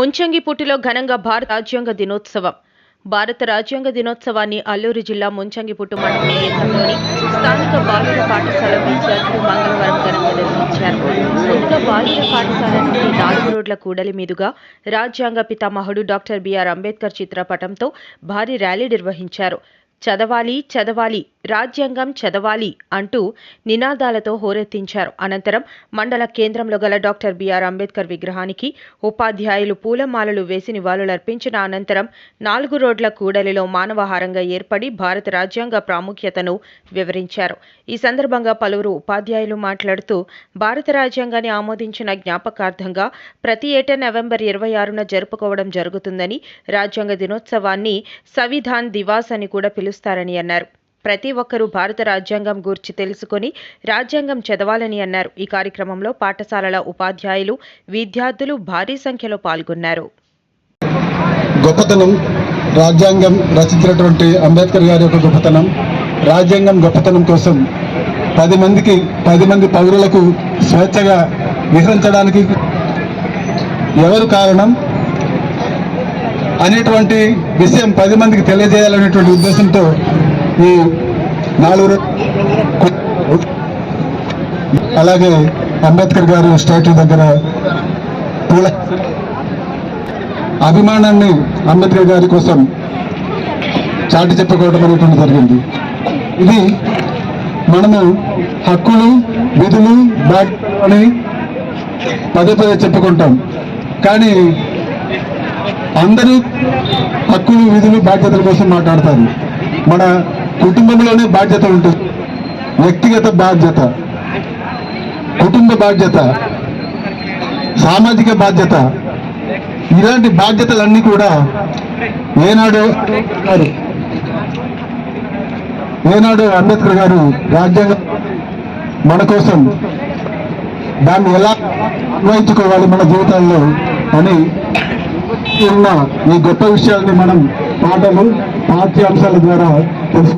ముంచంగిపుట్టులో ఘనంగా భారత రాజ్యాంగ దినోత్సవం. భారత రాజ్యాంగ దినోత్సవాన్ని అల్లూరు జిల్లా ముంచంగిపుట్టు మండలం కేంద్రంలోని స్థానిక బాలుర పాఠశాల విద్యార్థులు మంగళవారం ఘనంగా నిర్వహించారు. ముందుగా బాలుర పాఠశాల నుండి నాలుగు రోడ్ల కూడలి మీదుగా రాజ్యాంగ పితామహుడు డాక్టర్ బిఆర్ అంబేద్కర్ చిత్రపటంతో భారీ ర్యాలీ నిర్వహించారు. చదవాలి చదవాలి రాజ్యాంగం చదవాలి అంటూ నినాదాలతో హోరెత్తించారు. అనంతరం మండల కేంద్రంలో గల డాక్టర్ బిఆర్ అంబేద్కర్ విగ్రహానికి ఉపాధ్యాయులు పూలమాలలు వేసి నివాళులర్పించిన అనంతరం నాలుగు రోడ్ల కూడలిలో మానవహారంగా ఏర్పడి భారత రాజ్యాంగ ప్రాముఖ్యతను వివరించారు. ఈ సందర్భంగా పలువురు ఉపాధ్యాయులు మాట్లాడుతూ భారత రాజ్యాంగాన్ని ఆమోదించిన జ్ఞాపకార్థంగా ప్రతి ఏటా నవంబర్ ఇరవై ఆరున జరుపుకోవడం జరుగుతుందని రాజ్యాంగ దినోత్సవాన్ని సంవిధాన్ దివాస్ అని కూడా గెలుస్తారని అన్నారు. ప్రతి ఒక్కరూ భారత రాజ్యాంగం గూర్చి తెలుసుకొని రాజ్యాంగం చదవాలని అన్నారు. ఈ కార్యక్రమంలో పాఠశాలల ఉపాధ్యాయులు విద్యార్థులు భారీ సంఖ్యలో పాల్గొన్నారు. గొప్పతనం రాజ్యాంగం రచించినటువంటి అంబేద్కర్ గారి యొక్క గొప్పతనం రాజ్యాంగం గొప్పతనం కోసం పది మందికి పది మంది పౌరులకు స్వేచ్ఛగా విహరించడానికి ఎవరు కారణం? అనేటువంటి విషయం పది మందికి తెలియజేయాలనేటువంటి ఉద్దేశంతో ఈ నాలుగు అలాగే అంబేద్కర్ గారు స్టాట్యూ దగ్గర పూల అభిమానాన్ని అంబేద్కర్ గారి కోసం చాటి చెప్పుకోవడం అనేటువంటి జరిగింది. ఇది మనము హక్కులు విధులు బాధ్యతలు అని పదే పదే చెప్పుకుంటాం. కానీ అందరూ హక్కులు విధులు బాధ్యతల కోసం మాట్లాడతారు. మన కుటుంబంలోనే బాధ్యత ఉంటుంది. వ్యక్తిగత బాధ్యత. కుటుంబ బాధ్యత. సామాజిక బాధ్యత. ఇలాంటి బాధ్యతలన్నీ కూడా ఏనాడు గారు ఏనాడు అంబేద్కర్ గారు రాజ్యాంగం మన కోసం దాన్ని ఎలా అన్వయించుకోవాలి మన జీవితాల్లో అని ఉన్న ఈ గొప్ప విషయాల్ని మనం పాటలు పాఠ్యాంశాల ద్వారా తెలుసు